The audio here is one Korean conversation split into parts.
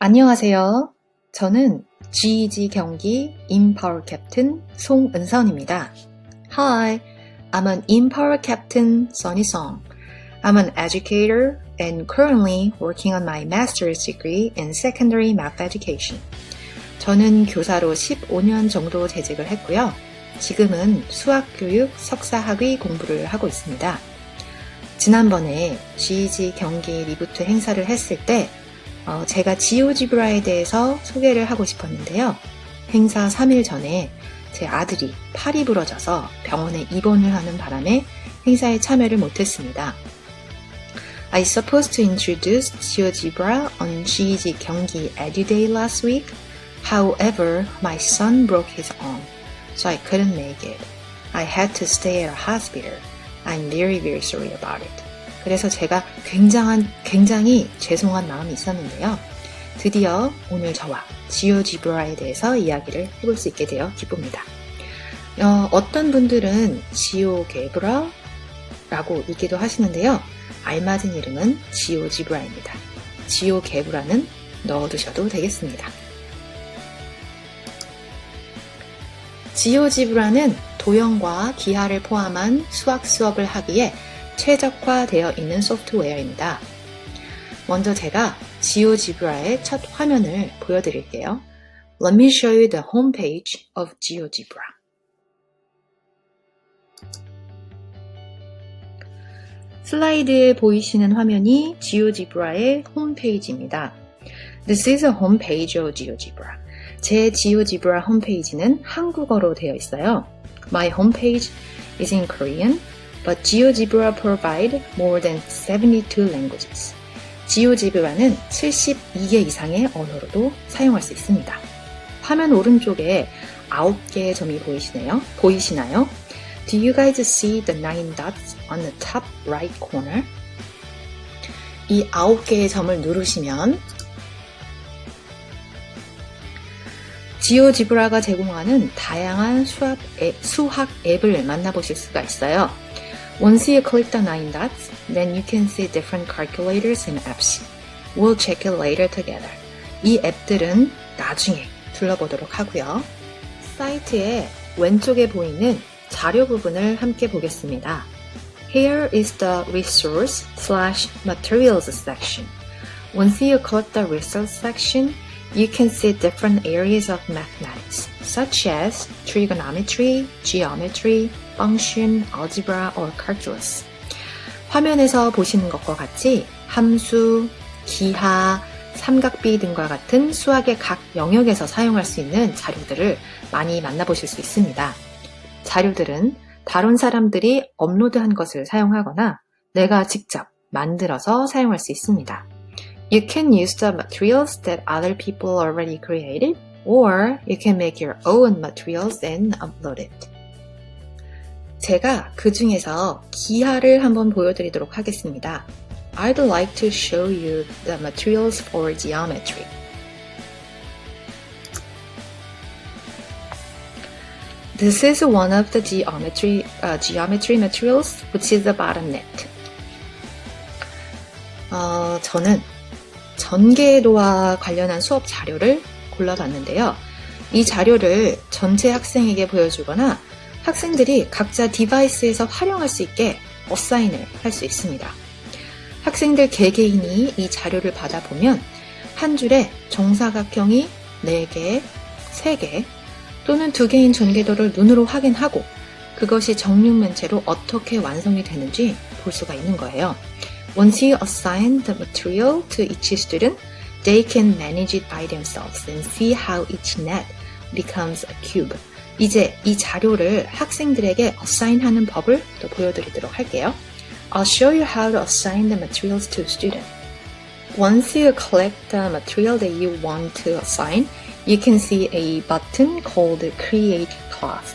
안녕하세요. 저는 GEG 경기 Empower Captain 송은선입니다. Hi, I'm an Empower Captain Sunny Song. I'm an educator and currently working on my master's degree in secondary math education. 저는 교사로 15년 정도 재직을 했고요. 지금은 수학교육 석사학위 공부를 하고 있습니다. 지난번에 GEG 경기 리부트 행사를 했을 때 어, 제가 지오지브라에 대해서 소개를 하고 싶었는데요. 행사 3일 전에 제 아들이 팔이 부러져서 병원에 입원을 하는 바람에 행사에 참여를 못했습니다. I supposed to introduce GeoGebra on GEG 경기 EduDay last week. However, my son broke his arm, so I couldn't make it. I had to stay at a hospital. I'm very, very sorry about it. 그래서 제가 굉장한, 굉장히 죄송한 마음이 있었는데요. 드디어 오늘 저와 지오지브라에 대해서 이야기를 해볼 수 있게 되어 기쁩니다. 어, 떤 분들은 지오게브라라고 읽기도 하시는데요. 알맞은 이름은 지오지브라입니다. 지오게브라는 넣어두셔도 되겠습니다. 지오지브라는 도형과 기하를 포함한 수학 수업을 하기에 최적화되어 있는 소프트웨어입니다. 먼저 제가 GeoGebra의 첫 화면을 보여드릴게요. Let me show you the homepage of GeoGebra. 슬라이드에 보이시는 화면이 GeoGebra의 홈페이지입니다. This is a homepage of GeoGebra. 제 GeoGebra 홈페이지는 한국어로 되어 있어요. My homepage is in Korean, but GeoGebra provide more than 72 languages. GeoGebra는 72개 이상의 언어로도 사용할 수 있습니다. 화면 오른쪽에 9개의 점이 보이시네요. 보이시나요? Do you guys see the nine dots on the top right corner? 이 9개의 점을 누르시면 지오지브라가 제공하는 다양한 수학 앱, 수학 앱을 만나보실 수가 있어요. Once you click the nine dots, then you can see different calculators and apps. We'll check it later together. 이 앱들은 나중에 둘러보도록 하고요. 사이트의 왼쪽에 보이는 자료 부분을 함께 보겠습니다. Here is the resource slash materials section. Once you click the resource section, you can see different areas of mathematics, Such as trigonometry, geometry, function, algebra, or calculus. 화면에서 보시는 것과 같이 함수, 기하, 삼각비 등과 같은 수학의 각 영역에서 사용할 수 있는 자료들을 많이 만나보실 수 있습니다. 자료들은 다른 사람들이 업로드한 것을 사용하거나 내가 직접 만들어서 사용할 수 있습니다. You can use the materials that other people already created, or you can make your own materials and upload it. 제가 그 중에서 기하를 한번 보여드리도록 하겠습니다. I'd like to show you the materials for geometry. This is one of the geometry, uh, geometry materials, which is about a net. 어, 저는 전개도와 관련한 수업 자료를 골라봤는데요. 이 자료를 전체 학생에게 보여주거나 학생들이 각자 디바이스에서 활용할 수 있게 어사인을 할 수 있습니다. 학생들 개개인이 이 자료를 받아보면 한 줄에 정사각형이 4개, 3개 또는 2개인 전개도를 눈으로 확인하고 그것이 정육면체로 어떻게 완성이 되는지 볼 수가 있는 거예요. Once you assign the material to each student, they can manage it by themselves and see how each net becomes a cube. 이제 이 자료를 학생들에게 어사인하는 법을 또 보여드리도록 할게요. I'll show you how to assign the materials to student. Once you collect the material that you want to assign, you can see a button called Create Class.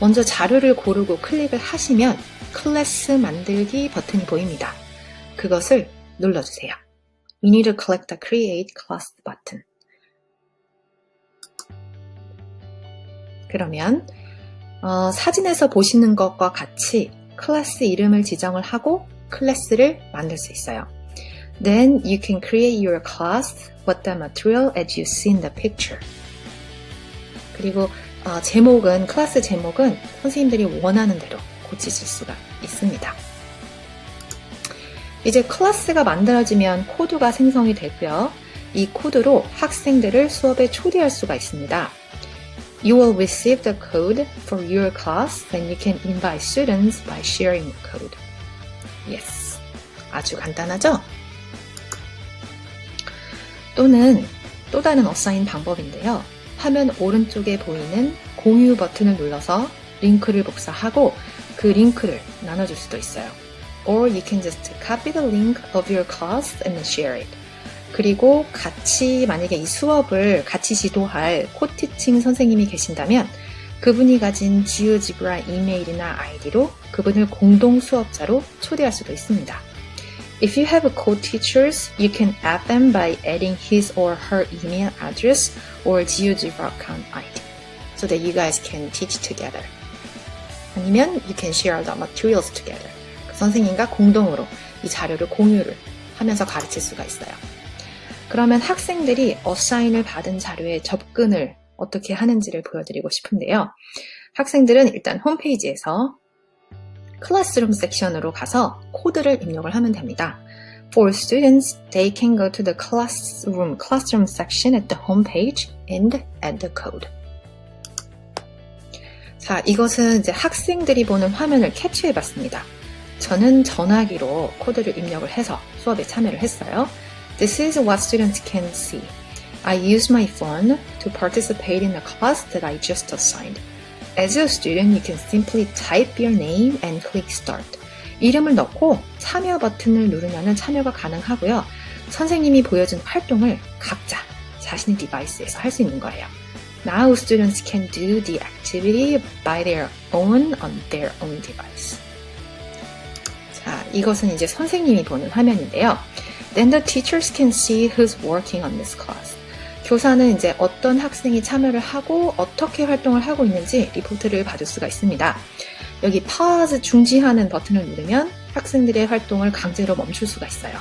먼저 자료를 고르고 클릭을 하시면 클래스 만들기 버튼이 보입니다. 그것을 눌러주세요. You need to click the Create Class button. 그러면 어, 사진에서 보시는 것과 같이 클래스 이름을 지정을 하고 클래스를 만들 수 있어요. Then you can create your class with the material as you see in the picture. 그리고 어, 제목은 클래스 제목은 선생님들이 원하는 대로 고치실 수가 있습니다. 이제 클래스가 만들어지면 코드가 생성이 되고요. 이 코드로 학생들을 수업에 초대할 수가 있습니다. You will receive the code for your class and you can invite students by sharing the code. Yes. 아주 간단하죠? 또는 또 다른 어사인 방법인데요. 화면 오른쪽에 보이는 공유 버튼을 눌러서 링크를 복사하고 그 링크를 나눠줄 수도 있어요. Or you can just copy the link of your class and share it. 그리고 같이 만약에 이 수업을 같이 지도할 코티칭 선생님이 계신다면 그분이 가진 지오지브라 이메일이나 아이디로 그분을 공동 수업자로 초대할 수도 있습니다. If you have co-teachers, you can add them by adding his or her email address or GeoGebra account ID so that you guys can teach together. 아니면 you can share the materials together. 그 선생님과 공동으로 이 자료를 공유를 하면서 가르칠 수가 있어요. 그러면 학생들이 어사인을 받은 자료에 접근을 어떻게 하는지를 보여드리고 싶은데요. 학생들은 일단 홈페이지에서 클래스룸 섹션으로 가서 코드를 입력을 하면 됩니다. For students, they can go to the classroom classroom section at the homepage and add the code. 자, 이것은 이제 학생들이 보는 화면을 캡처해 봤습니다. 저는 전화기로 코드를 입력을 해서 수업에 참여를 했어요. This is what students can see. I use my phone to participate in the class that I just assigned. As a student, you can simply type your name and click start. 이름을 넣고 참여 버튼을 누르면 참여가 가능하고요. 선생님이 보여준 활동을 각자 자신의 디바이스에서 할 수 있는 거예요. Now students can do the activity by their own on their own device. 자, 이것은 이제 선생님이 보는 화면인데요. Then the teachers can see who's working on this class. 교사는 이제 어떤 학생이 참여를 하고 어떻게 활동을 하고 있는지 리포트를 봐줄 수가 있습니다. 여기 pause 중지하는 버튼을 누르면 학생들의 활동을 강제로 멈출 수가 있어요.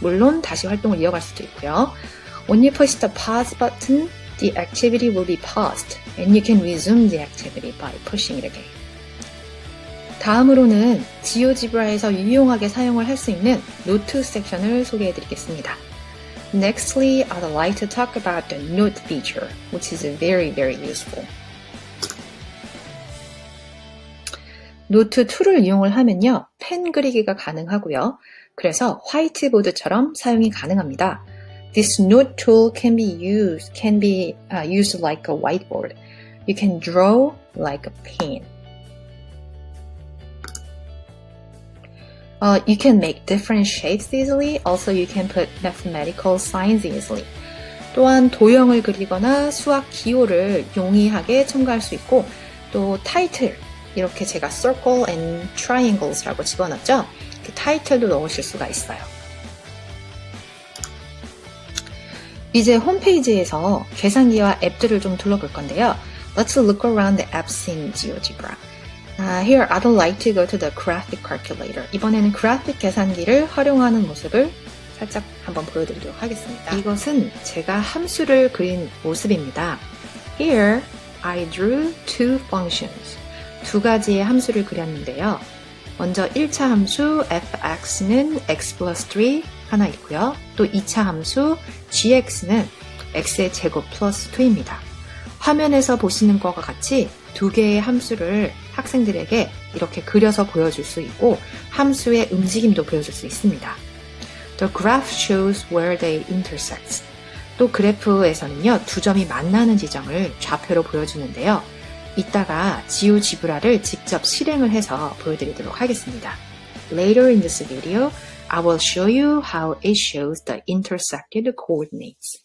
물론 다시 활동을 이어갈 수도 있고요. When you push the pause button, the activity will be paused and you can resume the activity by pushing it again. 다음으로는 지오지브라에서 유용하게 사용을 할 수 있는 노트 섹션을 소개해 드리겠습니다. Nextly, I'd like to talk about the note feature, which is very, very useful. 노트 2를 이용을 하면요, 펜 그리기가 가능하고요. 그래서 화이트보드처럼 사용이 가능합니다. This note tool can be used can be uh, used like a whiteboard. You can draw like a pen. Uh, you can make different shapes easily. Also, you can put mathematical signs easily. 또한 도형을 그리거나 수학 기호를 용이하게 첨가할 수 있고 또 타이틀 이렇게 제가 circle and triangles라고 집어넣었죠. 그 타이틀도 넣으실 수가 있어요. 이제 홈페이지에서 계산기와 앱들을 좀 둘러볼 건데요. Let's look around the apps in GeoGebra. Uh, here, I'd like to go to the graphic calculator. 이번에는 그래픽 계산기를 활용하는 모습을 살짝 한번 보여드리도록 하겠습니다. 이것은 제가 함수를 그린 모습입니다. Here, I drew two functions. 두 가지의 함수를 그렸는데요. 먼저 1차 함수 fx는 x plus 3 하나 있고요. 또 2차 함수 gx는 x의 제곱 플러스 2입니다. 화면에서 보시는 것과 같이 두 개의 함수를 학생들에게 이렇게 그려서 보여줄 수 있고 함수의 움직임도 보여줄 수 있습니다. The graph shows where they intersect. 또 그래프에서는요, 두 점이 만나는 지점을 좌표로 보여주는데요. 이따가 지오지브라를 직접 실행을 해서 보여드리도록 하겠습니다. Later in this video, I will show you how it shows the intersected coordinates.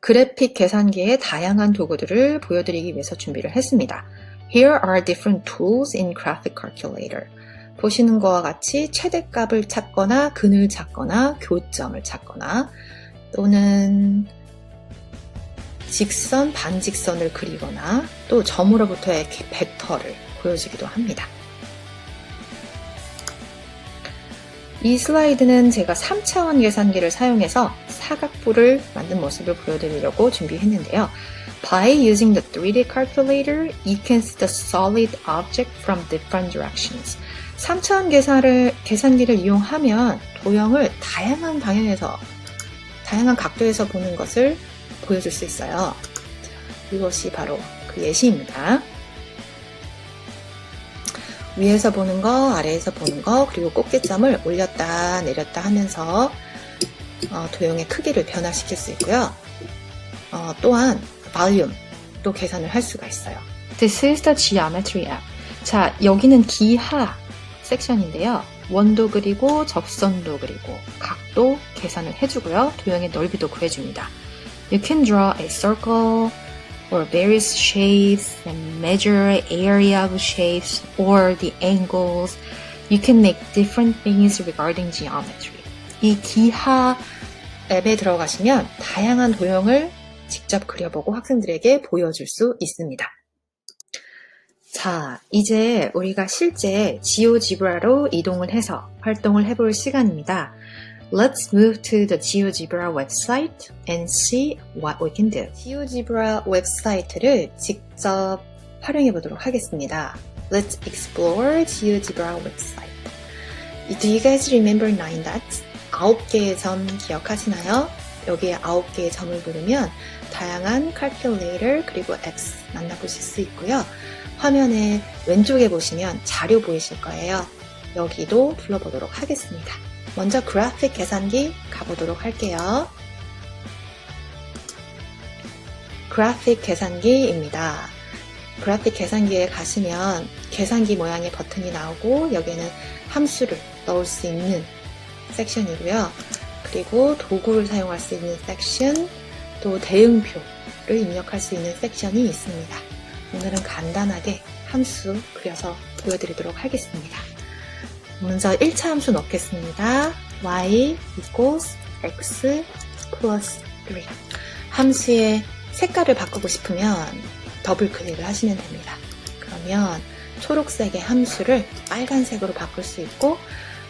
그래픽 계산기의 다양한 도구들을 보여드리기 위해서 준비를 했습니다. Here are different tools in graphic calculator. 보시는 것과 같이 최대값을 찾거나 근을 찾거나 교점을 찾거나 또는 직선, 반직선을 그리거나 또 점으로부터의 벡터를 보여주기도 합니다. 이 슬라이드는 제가 3차원 계산기를 사용해서 사각부를 만든 모습을 보여드리려고 준비했는데요. By using the 3D calculator, you can see the solid object from different directions. 3차원 계산을, 계산기를 이용하면 도형을 다양한 방향에서, 다양한 각도에서 보는 것을 보여줄 수 있어요. 이것이 바로 그 예시입니다. 위에서 보는 거, 아래에서 보는 거, 그리고 꼭지점을 올렸다 내렸다 하면서 어, 도형의 크기를 변화시킬 수 있고요. 어, 또한 볼륨 또 계산을 할 수가 있어요. This is the geometry app. 자, 여기는 기하 섹션인데요. 원도 그리고 접선도 그리고 각도 계산을 해주고요. 도형의 넓이도 구해줍니다. You can draw a circle or various shapes and measure area of shapes or the angles. You can make different things regarding geometry. 이 기하 앱에 들어가시면 다양한 도형을 직접 그려보고 학생들에게 보여줄 수 있습니다. 자, 이제 우리가 실제 지오지브라로 이동을 해서 활동을 해볼 시간입니다. Let's move to the GeoGebra website and see what we can do. GeoGebra 웹사이트를 직접 활용해 보도록 하겠습니다. Let's explore GeoGebra website. Do you guys remember nine dots? 아홉 개의 점 기억하시나요? 여기에 아홉 개의 점을 누르면 다양한 calculator 그리고 X 만나보실 수 있고요. 화면에 왼쪽에 보시면 자료 보이실 거예요. 여기도 불러보도록 하겠습니다. 먼저 그래픽 계산기 가보도록 할게요. 그래픽 계산기입니다. 그래픽 계산기에 가시면 계산기 모양의 버튼이 나오고 여기에는 함수를 넣을 수 있는 섹션이고요. 그리고 도구를 사용할 수 있는 섹션, 또 대응표를 입력할 수 있는 섹션이 있습니다. 오늘은 간단하게 함수 그려서 보여드리도록 하겠습니다. 먼저 1차 함수 넣겠습니다. y equals x plus 3 함수의 색깔을 바꾸고 싶으면 더블 클릭을 하시면 됩니다. 그러면 초록색의 함수를 빨간색으로 바꿀 수 있고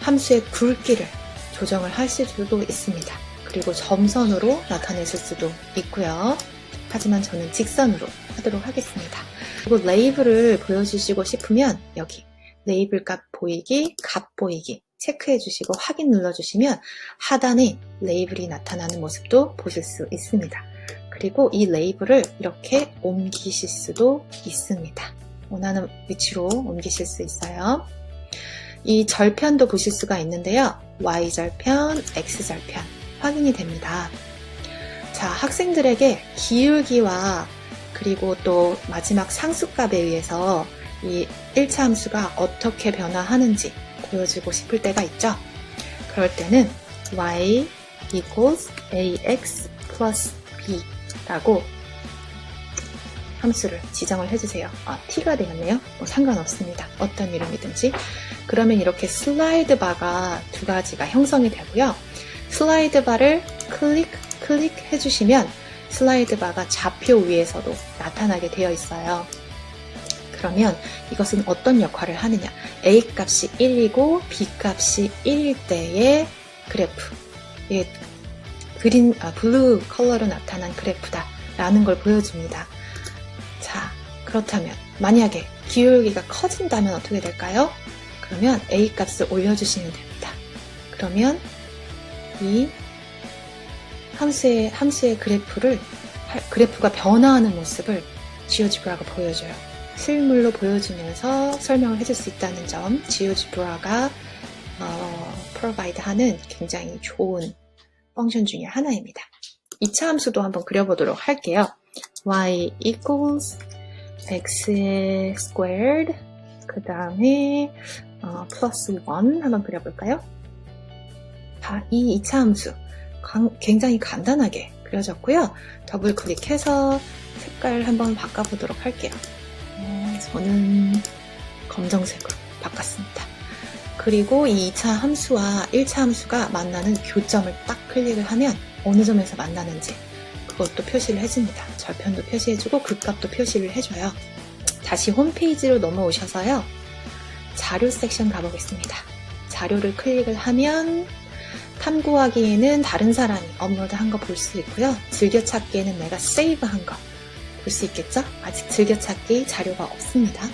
함수의 굵기를 조정을 하실 수도 있습니다. 그리고 점선으로 나타내실 수도 있고요. 하지만 저는 직선으로 하도록 하겠습니다. 그리고 레이블을 보여주시고 싶으면 여기 레이블 값 보이기, 값 보이기 체크해 주시고 확인 눌러 주시면 하단에 레이블이 나타나는 모습도 보실 수 있습니다. 그리고 이 레이블을 이렇게 옮기실 수도 있습니다. 원하는 위치로 옮기실 수 있어요. 이 절편도 보실 수가 있는데요. Y절편, X절편 확인이 됩니다. 자, 학생들에게 기울기와 그리고 또 마지막 상수값에 의해서 이 1차 함수가 어떻게 변화하는지 보여주고 싶을 때가 있죠. 그럴 때는 y equals ax plus b 라고 함수를 지정을 해주세요. 아, t가 되었네요. 뭐 상관없습니다. 어떤 이름이든지. 그러면 이렇게 슬라이드 바가 두 가지가 형성이 되고요. 슬라이드 바를 클릭, 클릭 해주시면 슬라이드 바가 좌표 위에서도 나타나게 되어 있어요. 그러면 이것은 어떤 역할을 하느냐. A 값이 1이고 B 값이 1일 때의 그래프. 예, 그린, 아, 블루 컬러로 나타난 그래프다. 라는 걸 보여줍니다. 자, 그렇다면 만약에 기울기가 커진다면 어떻게 될까요? 그러면 A 값을 올려주시면 됩니다. 그러면 이 함수의, 함수의 그래프를, 그래프가 변화하는 모습을 지오지브라가 보여줘요. 실물로 보여주면서 설명을 해줄 수 있다는 점, 지오지브라가 어, 프로바이드 하는 굉장히 좋은 펑션 중에 하나입니다. 2차 함수도 한번 그려보도록 할게요. y equals x의 squared 그 다음에 어, 플러스 1 한번 그려볼까요? 자, 이 2차 함수 굉장히 간단하게 그려졌고요. 더블 클릭해서 색깔 한번 바꿔보도록 할게요. 어, 저는 검정색으로 바꿨습니다. 그리고 이 2차 함수와 1차 함수가 만나는 교점을 딱 클릭을 하면 어느 점에서 만나는지 그것도 표시를 해줍니다. 절편도 표시해주고 극값도 표시를 해줘요. 다시 홈페이지로 넘어오셔서요. 자료 섹션 가보겠습니다. 자료를 클릭을 하면 탐구하기에는 다른 사람이 업로드한 거 볼 수 있고요. 즐겨찾기에는 내가 세이브한 거 볼 수 있겠죠? 아직 즐겨찾기 자료가 없습니다.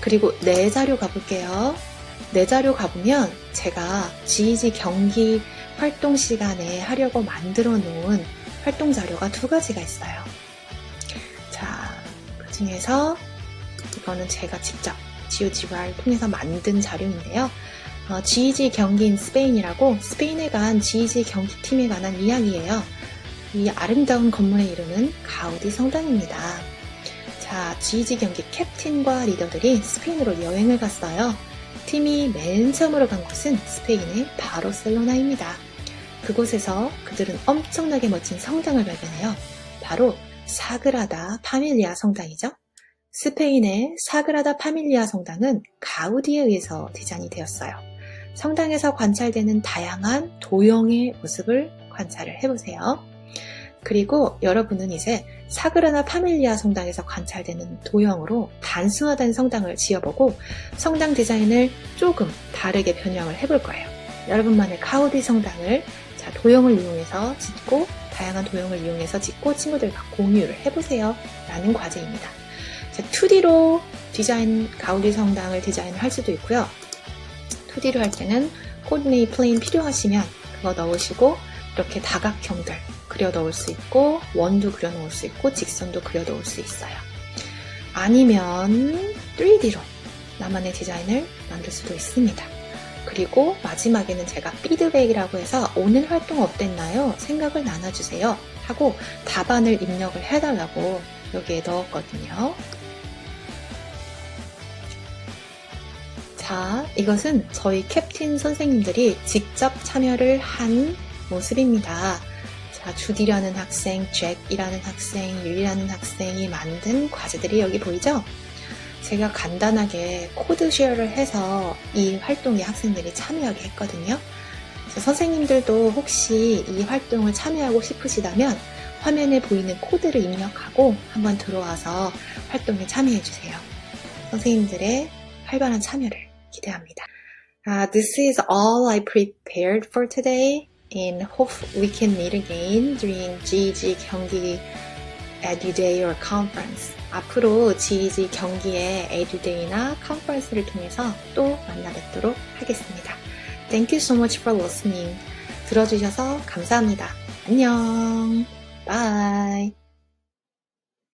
그리고 내 자료 가볼게요. 내 자료 가보면 제가 GEG 경기 활동 시간에 하려고 만들어 놓은 활동 자료가 두 가지가 있어요. 자, 그 중에서 이거는 제가 직접 GeoGBR을 통해서 만든 자료인데요. 어, GEG 경기인 스페인이라고 스페인에 간 GEG 경기팀에 관한 이야기예요. 이 아름다운 건물의 이름은 가우디 성당입니다. 자, GEG 경기 캡틴과 리더들이 스페인으로 여행을 갔어요. 팀이 맨 처음으로 간 곳은 스페인의 바르셀로나입니다. 그곳에서 그들은 엄청나게 멋진 성당을 발견해요. 바로 사그라다 파밀리아 성당이죠. 스페인의 사그라다 파밀리아 성당은 가우디에 의해서 디자인이 되었어요. 성당에서 관찰되는 다양한 도형의 모습을 관찰을 해보세요. 그리고 여러분은 이제 사그라다 파밀리아 성당에서 관찰되는 도형으로 단순화된 성당을 지어보고 성당 디자인을 조금 다르게 변형을 해볼 거예요. 여러분만의 가우디 성당을 자, 도형을 이용해서 짓고 다양한 도형을 이용해서 짓고 친구들과 공유를 해보세요. 라는 과제입니다. 자, 2D로 디자인, 가우디 성당을 디자인을 할 수도 있고요. 2D로 할 때는 코디네이 플레인 필요하시면 그거 넣으시고 이렇게 다각형들 그려 넣을 수 있고 원도 그려 넣을 수 있고 직선도 그려 넣을 수 있어요. 아니면 3D로 나만의 디자인을 만들 수도 있습니다. 그리고 마지막에는 제가 피드백이라고 해서 오늘 활동 어땠나요? 생각을 나눠주세요. 하고 답안을 입력을 해달라고 여기에 넣었거든요. 자, 이것은 저희 캡틴 선생님들이 직접 참여를 한 모습입니다. 자, 주디라는 학생, 잭이라는 학생, 율이라는 학생이 만든 과제들이 여기 보이죠? 제가 간단하게 코드 쉐어를 해서 이 활동에 학생들이 참여하게 했거든요. 선생님들도 혹시 이 활동을 참여하고 싶으시다면 화면에 보이는 코드를 입력하고 한번 들어와서 활동에 참여해주세요. 선생님들의 활발한 참여를 기대합니다. Uh, this is all I prepared for today and hope we can meet again during GG 경기 EduDay or Conference. 앞으로 GEG 경기의 에듀데이나 컨퍼런스를 통해서 또 만나 뵙도록 하겠습니다. Thank you so much for listening. 들어주셔서 감사합니다. 안녕. Bye.